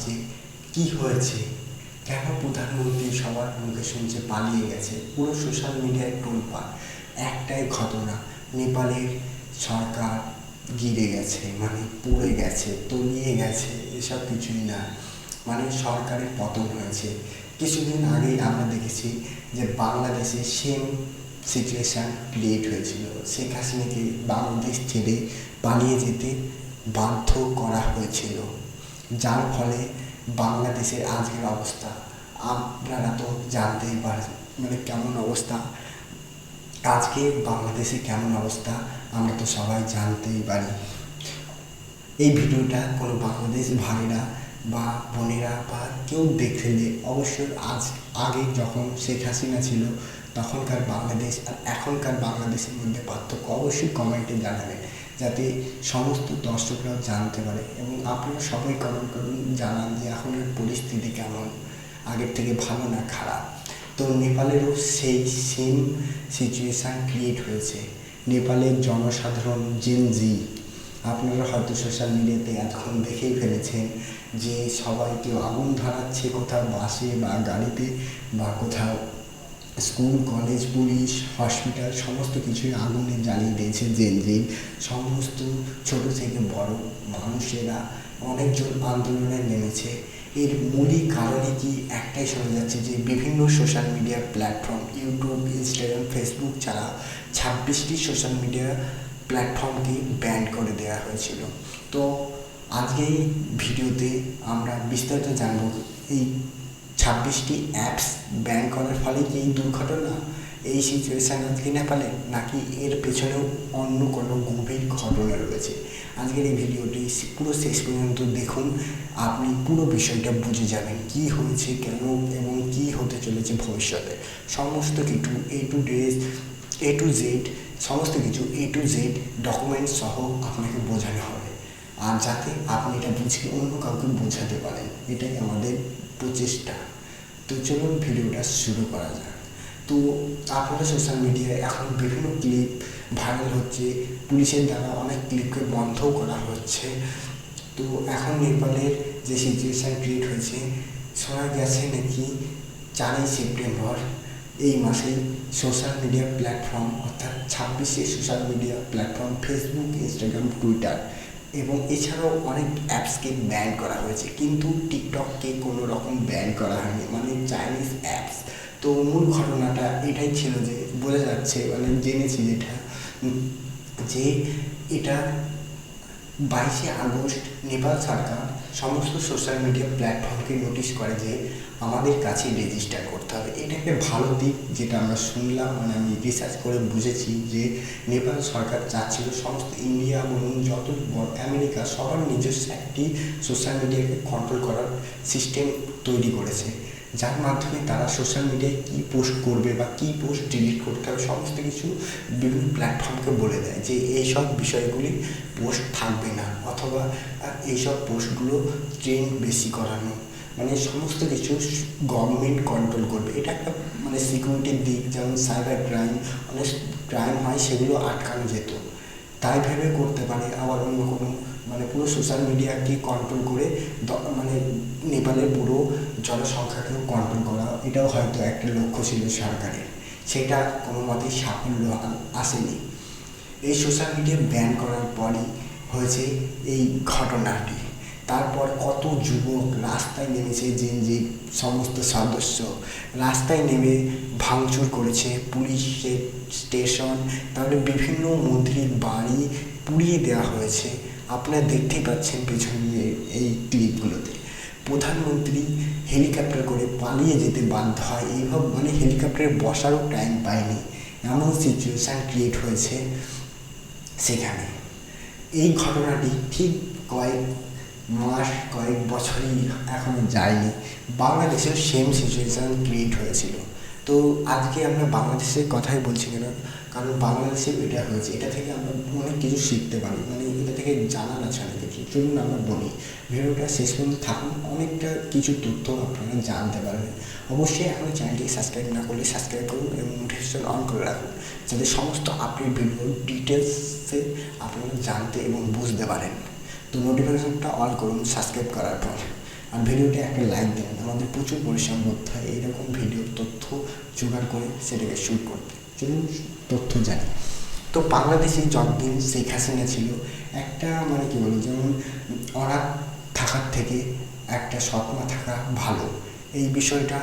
ভাবছে কি হয়েছে? কেন প্রধানমন্ত্রী সবার মুখে শুনছে পালিয়ে গেছে? পুরো সোশ্যাল মিডিয়ায় টোলপা একটাই ঘটনা, নেপালের সরকার গিরে গেছে মানে পড়ে গেছে, তলিয়ে গেছে, এসব কিছুই না। মানে সরকারের পতন হয়েছে। কিছুদিন আগেই আমরা দেখেছি যে বাংলাদেশে সেম সিচুয়েশান ক্রিয়েট হয়েছিল। শেখ হাসিনাকে বাংলাদেশ ছেড়ে পালিয়ে যেতে বাধ্য করা হয়েছিল। যার ফলে বাংলাদেশের আজকের অবস্থা আপনারা তো জানতেই পারেন মানে কেমন অবস্থা। আজকে বাংলাদেশে কেমন অবস্থা আমরা তো সবাই জানতেই পারি। এই ভিডিওটা কোনো বাংলাদেশ ভাইরা বা বোনেরা বা কেউ দেখলে অবশ্যই আজ আগে যখন শেখ হাসিনা ছিল, তখনকার বাংলাদেশ আর এখনকার বাংলাদেশের মধ্যে পার্থক্য অবশ্যই কমেন্টে জানাবেন। যাতে সমস্ত দর্শকরাও জানতে পারে এবং আপনারা সবাই কমেন্ট করুন, জানান যে এখনের পরিস্থিতি কেমন, আগের থেকে ভালো না খারাপ। তো নেপালেরও সেই সেম সিচুয়েশান ক্রিয়েট হয়েছে। নেপালের জনসাধারণ জেনজি আপনারা হয়তো সোশ্যাল মিডিয়াতে এতক্ষণ দেখেই ফেলেছেন যে সবাই কেউ আগুন ধরাচ্ছে কোথাও বাসে বা গাড়িতে বা কোথাও। স্কুল, কলেজ, পুলিশ, হসপিটাল, সমস্ত কিছুই আগুনে জ্বালিয়ে দিয়েছে জেনজি সমস্ত ছোট থেকে বড় মানুষেরা অনেকজন আন্দোলনে নেমেছে। এর মূলই কারণে কি একটাই শোনা যাচ্ছে যে, বিভিন্ন social media platform YouTube Instagram Facebook ছাড়া ছাব্বিশটি সোশ্যাল মিডিয়া প্ল্যাটফর্মকে ব্যান করে দেওয়া হয়েছিল। তো আজকে এই ভিডিওতে আমরা বিস্তারিত জানব এই ছাব্বিশটি অ্যাপস ব্যান করার ফলে কি দুর্ঘটনা, এই সিচুয়েশান আজকে নেপালে নাকি এর পেছনেও অন্য কোনো গভীর ঘটনা রয়েছে? আজকের এই ভিডিওটি পুরো শেষ পর্যন্ত দেখুন। আপনি পুরো বিষয়টা বুঝে যাবেন কি হয়েছে, কেন এবং কি হতে চলেছে ভবিষ্যতে। সমস্ত কিছু A to days A to Z সমস্ত কিছু এ টু জেড ডকুমেন্টস সহ আপনাকে বোঝানো হবে। আর যাতে আপনি এটা বুঝে অন্য কাউকে বোঝাতে পারেন, এটাই আমাদের প্রচেষ্টা। তো চলুন ভিডিওটা শুরু করা যাক। তো আপনারা সোশ্যাল মিডিয়ায় এখন বিভিন্ন ক্লিপ ভাইরাল হচ্ছে। পুলিশের দ্বারা অনেক ক্লিপকে বন্ধও করা হচ্ছে। তো এখন নেপালের যে সিচুয়েশান ক্রিয়েট হয়েছে, শোনা গেছে নাকি চারই সেপ্টেম্বর এই মাসে সোশ্যাল মিডিয়া প্ল্যাটফর্ম অর্থাৎ ছাব্বিশে social media platform Facebook Instagram Twitter এবং এছাড়াও অনেক অ্যাপসকে ব্যান করা হয়েছে। কিন্তু টিকটককে কোনো রকম ব্যান করা হয়নি মানে চাইনিজ অ্যাপস তো মূল ঘটনাটা এটাই ছিল যে, বোঝা যাচ্ছে মানে জেনেছি যেটা, যে এটা বাইশে আগস্ট নেপাল সরকার সমস্ত সোশ্যাল মিডিয়া প্ল্যাটফর্মকে নোটিশ করে যে আমাদের কাছে রেজিস্টার করতে হবে। এটা একটা ভালো দিক যেটা আমরা শুনলাম মানে আমি রিসার্চ করে বুঝেছি যে নেপাল সরকার চাচ্ছিল সমস্ত ইন্ডিয়া বলুন যত আমেরিকা সবার নিজস্ব একটি সোশ্যাল মিডিয়াকে কন্ট্রোল করার সিস্টেম তৈরি করেছে। যার মাধ্যমে তারা সোশ্যাল মিডিয়ায় কী পোস্ট করবে বা কী পোস্ট ডিলিট করতে হবে সমস্ত কিছু বিভিন্ন প্ল্যাটফর্মকে বলে দেয় যে এইসব বিষয়গুলি পোস্ট থাকবে না অথবা এইসব পোস্টগুলো ট্রেন্ড বেশি করানো। মানে সমস্ত কিছু গভর্নমেন্ট কন্ট্রোল করবে। এটা একটা মানে সিকিউরিটির দিক, যেমন সাইবার ক্রাইম অনেক ক্রাইম হয় সেগুলো আটকানো যেত। তাই ভেবে করতে পারে আবার অন্য কোনো মানে পুরো সোশ্যাল মিডিয়াকে কন্ট্রোল করে মানে নেপালের পুরো জনসংখ্যাকেও কন্ট্রোল করা, এটাও হয়তো একটা লক্ষ্য ছিল সরকারের। সেটা কোনো মতেই সাফল্য আসেনি। এই সোশ্যাল মিডিয়া ব্যান করার পরই হয়েছে এই ঘটনাটি। তারপর কত যুবক রাস্তায় নেমেছে, যে যে সমস্ত সদস্য রাস্তায় নেমে ভাঙচুর করেছে, পুলিশের স্টেশন তাহলে বিভিন্ন মন্ত্রীর বাড়ি পুড়িয়ে দেওয়া হয়েছে। আপনারা দেখতেই পাচ্ছেন পেছনে এই ক্লিপগুলোতে প্রধানমন্ত্রী হেলিকপ্টার করে পালিয়ে যেতে বাধ্য হয়। এইভাবে মানে হেলিকপ্টারে বসারও টাইম পায়নি। এমন সিচুয়েশান ক্রিয়েট হয়েছে সেখানে। এই ঘটনাটি ঠিক কয়েক মাস, কয়েক বছরই এখনও যায়নি। বাংলাদেশেও সেম সিচুয়েশান ক্রিয়েট হয়েছিল। তো আজকে আমরা বাংলাদেশের কথাই বলছি কেন? কারণ বাংলাদেশে এটা হয়েছে। এটা থেকে আমরা অনেক কিছু শিখতে পারি। মানে আপনাকে জানার আছে অনেক চলুন আমরা বলি, ভিডিওটা শেষ পর্যন্ত থাকুন, অনেকটা কিছু তথ্য আপনারা জানতে পারবেন। অবশ্যই এখনও চ্যানেলটি সাবস্ক্রাইব না করলে সাবস্ক্রাইব করুন এবং নোটিফিকেশন অন করে রাখুন, যাতে সমস্ত আপডেট ভিডিও ডিটেলসে আপনারা জানতে এবং বুঝতে পারেন। তো নোটিফিকেশনটা অন করুন সাবস্ক্রাইব করার পর। আর ভিডিওটি একটা লাইক দিন, আমাদের প্রচুর পরিশ্রম করতে হয় এইরকম ভিডিও তথ্য জোগাড় করে সেটাকে শ্যুট করতে। চলুন তথ্য জানি। তো বাংলাদেশে যতদিন শেখ হাসিনা ছিল একটা মানে কি বলব যেমন অনাথ থাকার থেকে একটা স্বপ্ন থাকা ভালো। এই বিষয়টা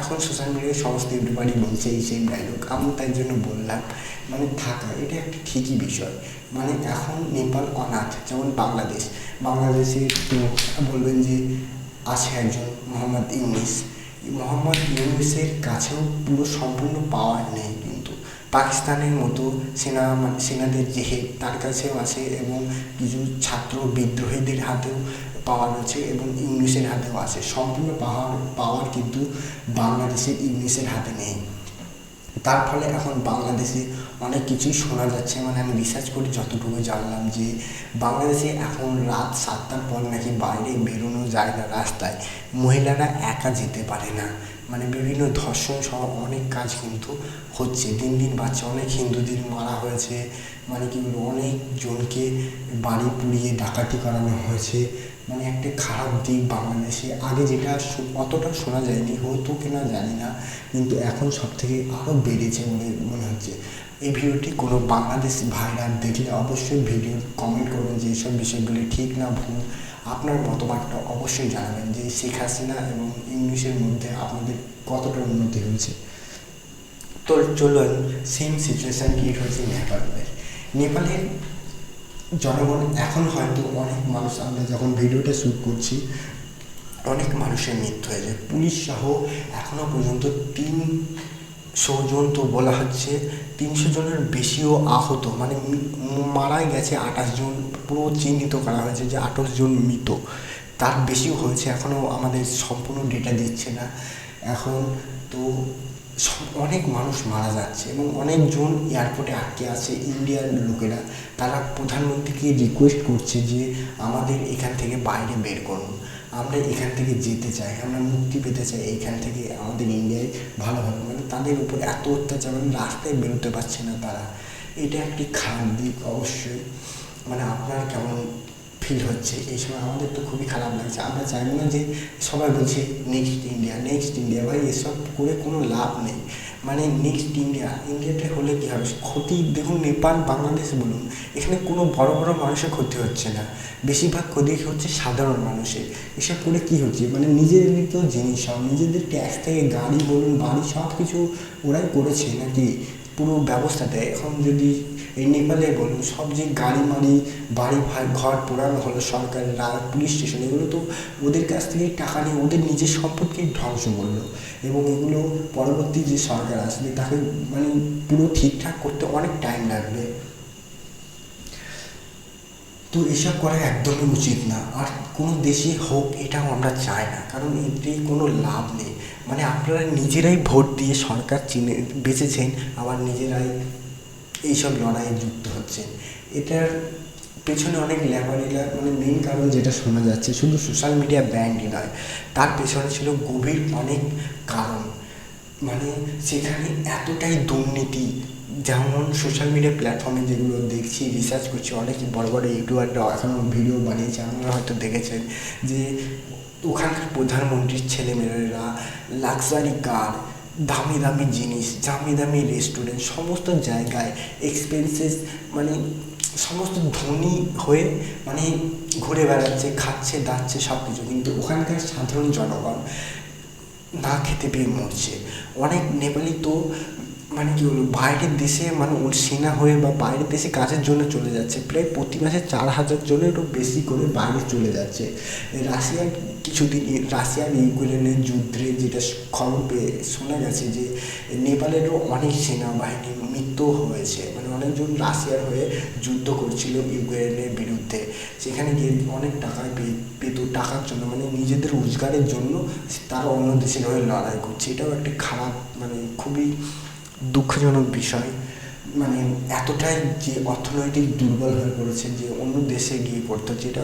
এখন সোশ্যাল মিডিয়ায় সমস্ত ইউটিউবারই বলছে এই সেই ডায়লগ আমি তাই জন্য বললাম মানে থাকা, এটা একটা ঠিকই বিষয়। মানে এখন নেপাল অনাথ, যেমন বাংলাদেশ। বাংলাদেশে বলবেন যে আছে একজন মোহাম্মদ ইউনিস। মোহাম্মদ ইউনিসের কাছেও পুরো সম্পূর্ণ পাওয়ার নেই। পাকিস্তানের মতো সেনা মানে সেনাদের হেড তার কাছেও আছে এবং কিছু ছাত্র বিদ্রোহীদের হাতেও পাওয়ার আছে এবং ইংলিশের হাতেও আছে। সম্পূর্ণ পাওয়ার পাওয়ার কিন্তু বাংলাদেশের ইংলিশের হাতে নেই। তার ফলে এখন বাংলাদেশে অনেক কিছুই শোনা যাচ্ছে। মানে আমি রিসার্চ করে যতটুকু জানলাম যে বাংলাদেশে এখন রাত সাতটার পর নাকি বাইরে বেরোনো যায় না রাস্তায় মহিলারা একা যেতে পারে না। মানে বিভিন্ন ধর্ষণ সহ অনেক কাজ কিন্তু হচ্ছে। দিন দিন বাচ্চা অনেক হিন্দুদের মারা হয়েছে মানে কি অনেকজনকে বাড়ি পুড়িয়ে ডাকাতি করানো হয়েছে। মানে একটা খারাপ দিক বাংলাদেশে। আগে যেটা অতটা শোনা যায়নি হতো কিনা জানি না, কিন্তু এখন সব থেকে আরও বেড়েছে মনে মনে হচ্ছে। এই ভিডিওটি কোনো বাংলাদেশ ভাইরা দেখলে অবশ্যই ভিডিও কমেন্ট করবেন যে এইসব বিষয়গুলি ঠিক না ভুল। আপনার মতবাদটা অবশ্যই জানাবেন যে শেখ হাসিনা এবং ইংলিশের মধ্যে আপনাদের কতটা উন্নতি হয়েছে। তো চলুন সেম সিচুয়েশান ক্রিয়েট হয়েছে নেপালের নেপালের জনগণ এখন হয়তো অনেক মানুষ, আমরা যখন ভিডিওটা শ্যুট করছি, অনেক মানুষের মৃত্যু হয়েছে। পুলিশ সহ এখনও পর্যন্ত তিনশো জন তো বলা হচ্ছে তিনশো জনের বেশিও আহত মানে মারাই গেছে আঠাশ জন, পুরো চিহ্নিত করা হয়েছে যে আঠাশ জন মৃত। তার বেশিও হয়েছে এখনও আমাদের সম্পূর্ণ ডেটা দিচ্ছে না। এখন তো অনেক মানুষ মারা যাচ্ছে এবং অনেকজন এয়ারপোর্টে আটকে আছে ইন্ডিয়ার লোকেরা। তারা প্রধানমন্ত্রীকে রিকোয়েস্ট করছে যে আমাদের এখান থেকে বাইরে বের করুন। আমরা এখান থেকে যেতে চাই, আমরা মুক্তি পেতে চাই এইখান থেকে আমাদের ইন্ডিয়ায় ভালো ভালোভাবে মানে তাদের উপর এত অত্যাচার মানে রাস্তায় বেরোতে পারছে না তারা। এটা একটি খারাপ দিক অবশ্যই। মানে আপনার কেমন ফিল হচ্ছে, এই সময় আমাদের তো খুবই খারাপ লাগছে। আমরা চাইব না যে সবাই বলছে নেক্সট ইন্ডিয়া নেক্সট ইন্ডিয়া ভাই, এসব করে কোনো লাভ নেই। মানে নেক্সট ইন্ডিয়া ইন্ডিয়াতে হলে কী হবে? ক্ষতি, দেখুন, নেপাল, বাংলাদেশ বলুন, এখানে কোনো বড় বড় মানুষের ক্ষতি হচ্ছে না। বেশিরভাগ ক্ষতি হচ্ছে সাধারণ মানুষের। এসব করে কী হচ্ছে? মানে নিজেদের তো জিনিস সব নিজেদের ট্যাক্স থেকে গাড়ি বলুন, বাড়ি সব কিছু ওরাই করেছে নাকি? পুরো ব্যবস্থাটা এখন যদি এই নেপালে বলুন, সব যে গাড়ি মাড়ি বাড়ি ভাই ঘর পোড়ানো হলো সরকারের রা- পুলিশ স্টেশন, এগুলো তো ওদের কাছ থেকে টাকা নিয়ে ওদের নিজের সম্পদকেই ধ্বংস করল। এবং এগুলো পরবর্তী যে সরকার আসবে, তাকে মানে পুরো ঠিকঠাক করতে অনেক টাইম লাগবে। তো এসব করা একদমই উচিত না। আর কোনো দেশে হোক, এটাও আমরা চাই না। কারণ এতে কোনো লাভ নেই। মানে আপনারা নিজেরাই ভোট দিয়ে সরকার চিনে বেঁচেছেন আবার নিজেরাই এইসব লড়াইয়ে যুক্ত হচ্ছেন এটার পেছনে অনেক লেবারিলা মানে মেন কারণ যেটা শোনা যাচ্ছে, শুধু সোশ্যাল মিডিয়া ব্যান্ডই নয়, তার পেছনে ছিল গভীর অনেক কারণ। মানে সেখানে এতটাই দুর্নীতি, যেমন সোশ্যাল মিডিয়া প্ল্যাটফর্মে যেগুলো দেখছি রিসার্চ করছি, অনেক বড় বড় ইউটিউবাররা এখনও ভিডিও বানিয়েছে, আপনারা হয়তো দেখেছেন যে ওখানকার প্রধানমন্ত্রীর ছেলেমেয়েরা লাক্সারি কার দামি দামি জিনিস, দামি দামি রেস্টুরেন্ট সমস্ত জায়গায় এক্সপেন্সেস মানে সমস্ত ধনী হয়ে মানে ঘুরে বেড়াচ্ছে, খাচ্ছে, দাচ্ছে সব কিছু কিন্তু ওখানকার সাধারণ জনগণ না খেতে পেয়ে মরছে। অনেক নেপালি তো মানে কি বলব বাইরের দেশে মানে সেনা হয়ে বা বাইরের দেশে কাজের জন্য চলে যাচ্ছে। প্রায় প্রতি মাসে চার হাজার জনেরও বেশি করে বাইরে চলে যাচ্ছে। রাশিয়ার কিছুদিন রাশিয়ার ইউক্রেনের যুদ্ধে যেটা খবর পেয়ে শোনা গেছে যে, নেপালেরও অনেক সেনাবাহিনী মৃত্যু হয়েছে। মানে অনেকজন রাশিয়ার হয়ে যুদ্ধ করছিল ইউক্রেনের বিরুদ্ধে। সেখানে গিয়ে অনেক টাকা পেত, টাকার জন্য মানে নিজেদের রোজগারের জন্য তারা অন্য দেশের হয়ে লড়াই করছে। এটাও একটা খারাপ মানে খুবই দুঃখজনক বিষয়। মানে এতটাই যে অর্থনৈতিক দুর্বল হয়ে পড়েছে যে অন্য দেশে গিয়ে করতে হচ্ছে এটা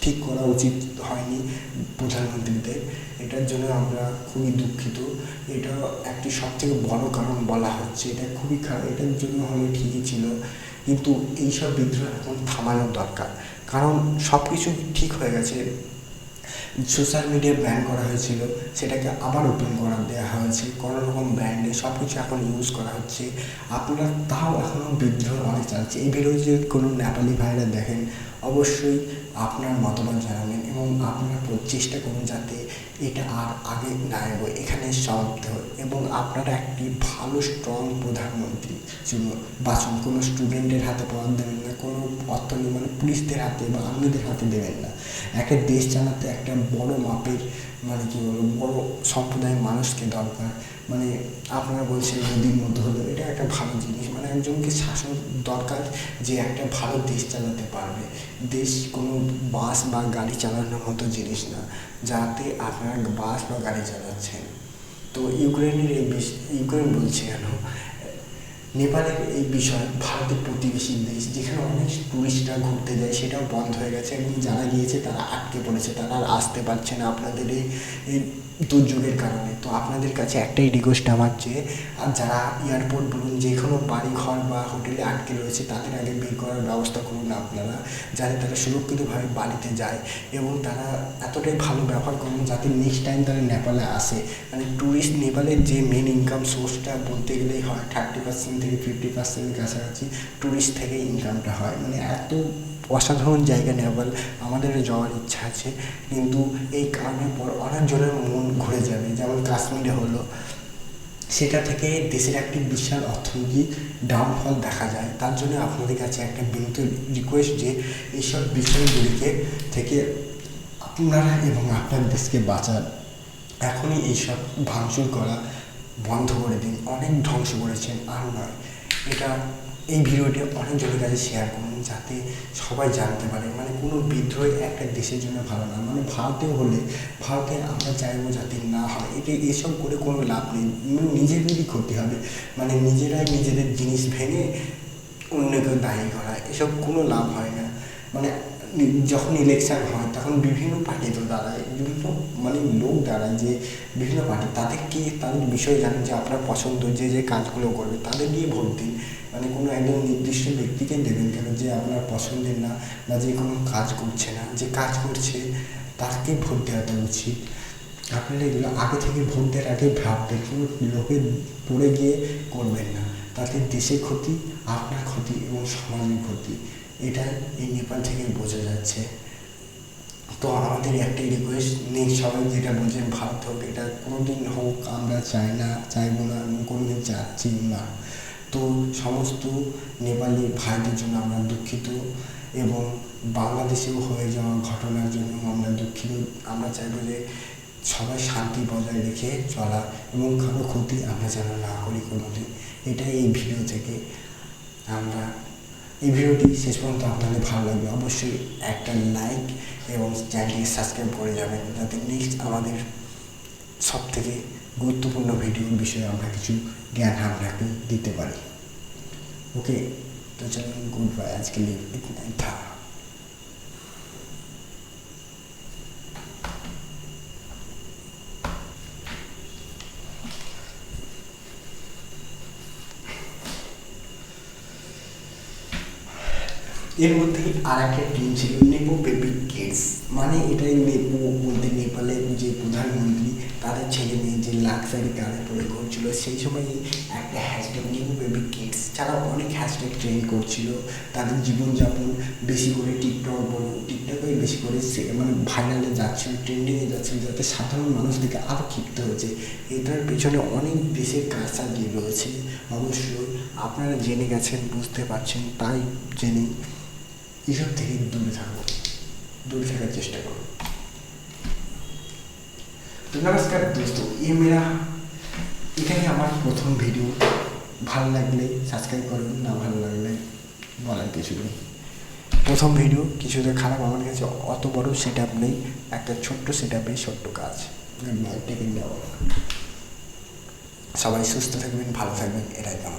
ঠিক করা উচিত হয়নি প্রধানমন্ত্রীদের। এটার জন্য আমরা খুবই দুঃখিত। এটা একটি সবথেকে বড় কারণ বলা হচ্ছে। এটা খুবই খারাপ। এটার জন্য হলে ঠিকই ছিল। কিন্তু এইসব বিদ্রোহ এখন থামানোর দরকার। কারণ সব কিছু ঠিক হয়ে গেছে। সোশ্যাল মিডিয়া ব্যান করা হয়েছিল, সেটাকে আবার ওপেন করা দেওয়া হয়েছে, কোনো রকম ব্র্যান্ডে সব কিছু এখন ইউজ করা হচ্ছে। আপনারা তাও এখনও বিদ্রোহ অনেক চালাচ্ছে। এই ভিডিও যদি কোনো নেপালি ভাইরা দেখেন, অবশ্যই আপনার মতামত জানাবেন এবং আপনারা চেষ্টা করুন যাতে এটা আর আগে না এগোয় এখানে হয় এবং আপনারা একটি ভালো স্ট্রং প্রধানমন্ত্রী বাঁচুন, কোনো স্টুডেন্টের হাতে পদ দেবেন না, কোনো অর্থনীতি মানে পুলিশদের হাতে বা আর্মিদের হাতে দেবেন না। একটা দেশ চালাতে একটা বড় মাপের মানে কী বলব, বড় সম্প্রদায়ের মানুষকে দরকার। মানে আপনারা বলছেন নদীর মধ্যে হলো এটা একটা ভালো জিনিস। মানে একজনকে শাসন দরকার যে একটা ভালো দেশ চালাতে পারবে। দেশ কোনো বাস বা গাড়ি চালানোর মতো জিনিস না। যাতে আপনারা বাস বা গাড়ি চালাচ্ছেন। তো ইউক্রেনের এই বিষয় ইউক্রেন বলছে কেন? নেপালের এই বিষয় ভারতের প্রতিবেশী দেশ, যেখানে অনেক টুরিস্টরা ঘুরতে যায়, সেটাও বন্ধ হয়ে গেছে এবং যারা গিয়েছে তারা আটকে পড়েছে। তারা আর আসতে পারছে না। আপনাদের এই দুর্যোগের কারণে। তো আপনাদের কাছে একটাই রিকোয়েস্ট আমার যে, আর যারা এয়ারপোর্ট বলুন, যে কোনো বাড়ি ঘর বা হোটেলে আটকে রয়েছে, তাদের আগে বের করার ব্যবস্থা করুন আপনারা, যাতে তারা সুরক্ষিতভাবে বাড়িতে যায় এবং তারা এতটাই ভালো ব্যবহার করুন যাতে নেক্সট টাইম তারা নেপালে আসে। মানে ট্যুরিস্ট নেপালের যে মেন ইনকাম সোর্সটা বলতে গেলেই হয় থার্টি পার্সেন্ট থেকে ফিফটি পার্সেন্টের কাছাকাছি ট্যুরিস্ট থেকে ইনকামটা হয়। মানে এত অসাধারণ জায়গা নেপাল আমাদের যাওয়ার ইচ্ছা আছে। কিন্তু এই কারণের পর অনেকজনের মন ঘুরে যাবে, যেমন কাশ্মীরে হলো। সেটা থেকে দেশের একটি বিশাল অর্থনীতি ডাউনফল দেখা যায়। তার জন্য আপনাদের কাছে একটা বিনীত রিকোয়েস্ট যে, এইসব বিষয়গুলিকে থেকে আপনারা এবং আপনার দেশকে বাঁচান। এখনই এইসব ভাঙচুর করা বন্ধ করে দিন। অনেক ধ্বংস করেছেন, আর নয়। এটা এই ভিডিওটি অনেকজনের কাছে শেয়ার করুন যাতে সবাই জানতে পারে। মানে কোনো বিদ্রোহ একটা দেশের জন্য ভালো না। মানে ভারতে হলে, ভারতে আমরা চাইব যাতে না হয়। এটি এসব করে কোনো লাভ নেই। নিজেদেরই ক্ষতি হবে। মানে নিজেরাই নিজেদের জিনিস ভেঙে অন্যকে দায়ী করা। এসব কোনো লাভ হয় না। মানে যখন ইলেকশন হয়, তখন বিভিন্ন পার্টি তো দাঁড়ায়, বিভিন্ন মানে লোক দাঁড়ায় যে বিভিন্ন পার্টি তাদের কি তাদের বিষয় জানেন যে আপনার পছন্দ, যে যে কাজগুলো করবে, তাদের নিয়ে ভোট দিন। মানে কোনো একজন নির্দিষ্ট ব্যক্তিকে দেবেন কেন যে আপনার পছন্দের না, বা যে কোনো কাজ করছে না, যে কাজ করছে, তাকে ভোট দেওয়াটা উচিত। আপনারা এগুলো আগে থেকে ভোট দেওয়ার আগে ভাববেন কোনো লোকের পড়ে গিয়ে করবেন না। তাতে দেশের ক্ষতি, আপনার ক্ষতি এবং সমাজের ক্ষতি। এটা এই নেপাল থেকে বোঝা যাচ্ছে। তো আমাদের একটাই রিকোয়েস্ট নেই, সবাই যেটা বলছেন ভারত হোক, এটা কোনোদিন হোক, আমরা চাই না, চাইব না এবং কোনোদিন চাচ্ছি না। তো সমস্ত নেপালি ভাইদের জন্য আমরা দুঃখিত এবং বাংলাদেশেও হয়ে যাওয়া ঘটনার জন্য আমরা দুঃখিত। আমরা চাইব যে সবাই শান্তি বজায় রেখে চলা এবং কারও ক্ষতি আমরা যেন না করি কোনোদিন। এটাই এই ভিডিও থেকে আমরা এই ভিডিওটি শেষ পর্যন্ত আপনাদের ভালো লাগবে অবশ্যই একটা লাইক এবং চ্যানেলটিকে সাবস্ক্রাইব করে যাবেন। যাতে নেক্সট আমাদের সব থেকে গুরুত্বপূর্ণ ভিডিওর বিষয়ে আমরা কিছু জ্ঞান আপনাকে দিতে পারি। ওকে তো চলুন গুড বাই আজকে লিভ ইটনা এর মধ্যেই আর একটা টিম ছিল নেপো বেবি কিডস মানে এটাই নেপো বলতে নেপালের যে প্রধানমন্ত্রী, তাদের ছেলে মেয়ে যে লাক্সারি কারে পরে ঘুরছিল সেই সময় একটা হ্যাশট্যাগ নেপো বেবি কিডস যারা অনেক হ্যাশট্যাগ ট্রেন করছিল, তাদের জীবনযাপন বেশি করে টিকটক বলো টিকটকে বেশি করে মানে ভাইরালে যাচ্ছিল ট্রেন্ডিংয়ে যাচ্ছিল, যাতে সাধারণ মানুষ দিকে আরও ক্ষিপ্ত হয়েছে। এটার পেছনে অনেক দেশের কাজ সাজিয়ে রয়েছে। অবশ্যই আপনারা জেনে গেছেন, বুঝতে পারছেন, তাই জেনে এসব থেকে দূরে থাকো। দূরে থাকার চেষ্টা করো। তো নমস্কার দোস্ত এ মেরা এটাই আমার প্রথম ভিডিও ভালো লাগলে সাবস্ক্রাইব করবেন, না ভালো লাগলে বলার কিছু নেই। প্রথম ভিডিও কিছুটা খারাপ আমার কাছে অত বড় সেট আপ নেই। একটা ছোট্ট সেট আপে ছোট্ট কাজ। সবাই সুস্থ থাকবেন, ভালো থাকবেন, এটাই আমার।